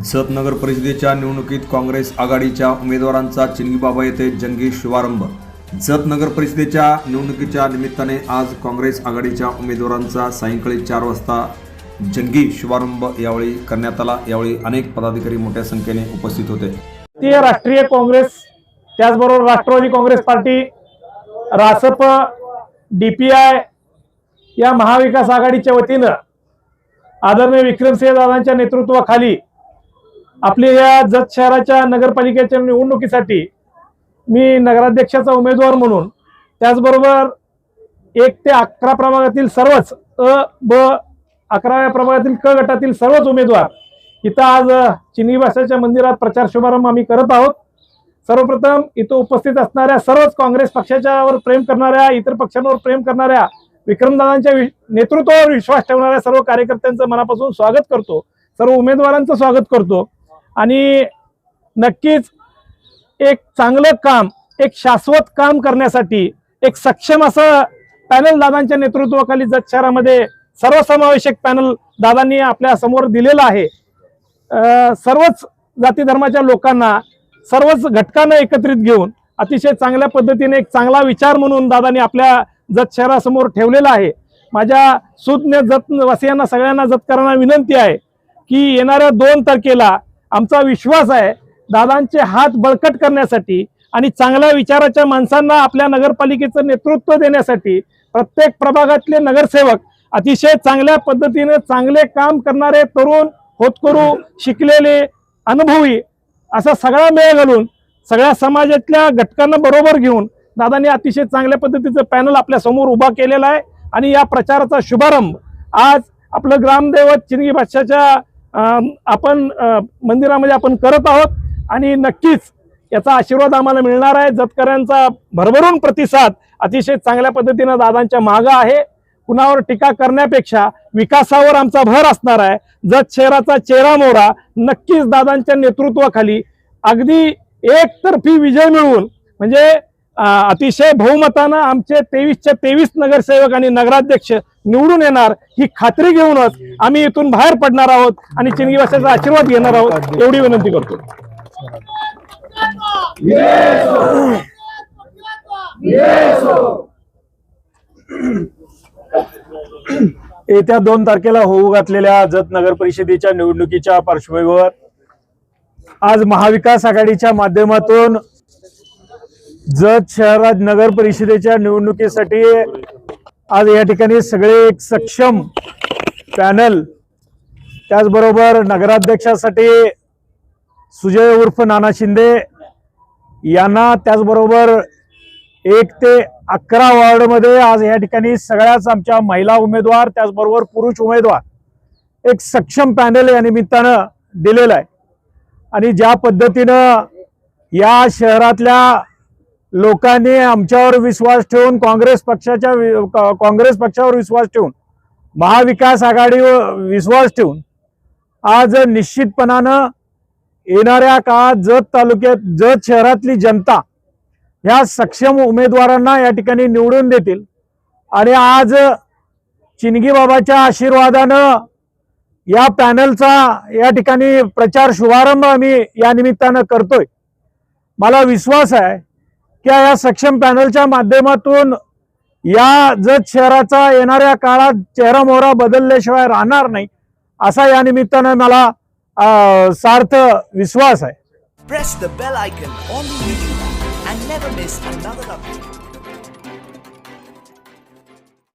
जत नगर परिषदेच्या निवडणुकीत काँग्रेस आघाडीच्या उमेदवारांचा चिंगीबाबा येथे जंगी शुभारंभ. जत नगर परिषदेच्या निवडणुकीच्या निमित्ताने आज काँग्रेस आघाडीच्या उमेदवारांचा सायंकाळी चार वाजता जंगी शुभारंभ यावेळी करण्यात आला. यावेळी अनेक पदाधिकारी मोठ्या संख्येने उपस्थित होते. भारतीय राष्ट्रीय काँग्रेस त्याचबरोबर राष्ट्रवादी काँग्रेस पार्टी रासप डीपीआय या महाविकास आघाडीच्या वतीनं आदरणीय विक्रमसिंह दादांच्या नेतृत्वाखाली आपल्या या जत शहराच्या नगरपालिकेच्या निवडणुकीसाठी मी नगराध्यक्षाचा उमेदवार म्हणून त्याचबरोबर एक ते अकरा प्रभागातील सर्वच अ ब अकराव्या प्रभागातील क गटातील सर्वच उमेदवार इथं आज चिनीवासाच्या चिनी मंदिरात प्रचार शुभारंभ आम्ही करत आहोत. सर्वप्रथम इथं उपस्थित असणाऱ्या सर्वच काँग्रेस पक्षाच्यावर प्रेम करणाऱ्या इतर पक्षांवर प्रेम करणाऱ्या विक्रमदादांच्या वि- नेतृत्वावर विश्वास ठेवणाऱ्या सर्व कार्यकर्त्यांचं मनापासून स्वागत करतो. सर्व उमेदवारांचं स्वागत करतो. आणि नक्कीच एक चांगलं काम एक शाश्वत काम करण्यासाठी एक सक्षम असं पॅनल दादांच्या नेतृत्वाखाली जत शहरामध्ये सर्वसमावेशक पॅनल दादांनी आपल्यासमोर दिलेलं आहे. सर्वच जाती धर्माच्या लोकांना सर्वच घटकांना एकत्रित घेऊन अतिशय चांगल्या पद्धतीने एक चांगला विचार म्हणून दादांनी आपल्या जत शहरासमोर ठेवलेला आहे. माझ्या सुज्ञ जत वासियांना सगळ्यांना जतकरांना विनंती आहे की येणाऱ्या दोन तारखेला आमचा विश्वास आहे दादांचे हात बळकट करण्यासाठी आणि चांगल्या विचाराच्या माणसांना आपल्या नगरपालिकेचं नेतृत्व देण्यासाठी प्रत्येक प्रभागातले नगरसेवक अतिशय चांगल्या पद्धतीने चांगले काम करणारे तरुण होतकरू शिकलेले अनुभवी असा सगळा मेळ घालून सगळ्या समाजातल्या घटकांना बरोबर घेऊन दादांनी अतिशय चांगल्या पद्धतीचं पॅनल आपल्यासमोर उभा केलेला आहे. आणि या प्रचाराचा शुभारंभ आज आपलं ग्रामदैवत चिनगी बादशाच्या आपण मंदिरामध्ये आपण करत आहोत आणि नक्कीच याचा आशीर्वाद आम्हाला मिळणार आहे. जतकऱ्यांचा भरभरून प्रतिसाद अतिशय चांगल्या पद्धतीनं दादांच्या मागं आहे. कुणावर टीका करण्यापेक्षा विकासावर आमचा भर असणार आहे. जत शहराचा चेहरा मोहरा नक्कीच दादांच्या नेतृत्वाखाली. अगदी एकतर्फी विजय मिळवून म्हणजे अतिशय बहुमतानं आमचे तेवीसच्या तेवीस नगरसेवक आणि नगराध्यक्ष निवडून येणार ही खात्री घेऊनच आम्ही इथून बाहेर पडणार आहोत आणि चिनगीवासाचा आशीर्वाद घेणार आहोत एवढी विनंती करतो. येत्या दोन तारखेला होऊ घातलेल्या जत नगर परिषदेच्या निवडणुकीच्या पार्श्वभूमीवर आज महाविकास आघाडीच्या माध्यमातून जत शहरात नगर परिषदेच्या निवडणुकीसाठी आज या ठिकाणी सगळे एक सक्षम पॅनल त्याचबरोबर नगराध्यक्षासाठी सुजय उर्फ नाना शिंदे यांना त्याचबरोबर एक ते अकरा वॉर्डमध्ये आज या ठिकाणी सगळ्याच आमच्या महिला उमेदवार त्याचबरोबर पुरुष उमेदवार एक सक्षम पॅनल या निमित्तानं दिलेलं आहे. आणि ज्या पद्धतीनं या शहरातल्या लोकांनी आमच्यावर विश्वास ठेवून काँग्रेस पक्षाच्या वि- काँग्रेस पक्षावर विश्वास ठेवून महाविकास आघाडीवर विश्वास ठेवून आज निश्चितपणानं येणाऱ्या काळात जत तालुक्यात जत शहरातली जनता ह्या सक्षम उमेदवारांना या ठिकाणी निवडून देतील. आणि आज चिनगीबाबाच्या आशीर्वादानं या पॅनलचा या ठिकाणी प्रचार शुभारंभ आम्ही या निमित्तानं करतोय. मला विश्वास आहे की या सक्षम पॅनलच्या माध्यमातून या जत शहराचा येणाऱ्या काळात चेहरा मोहरा बदलल्याशिवाय राहणार नाही असा या निमित्तानं मला सार्थ विश्वास आहे.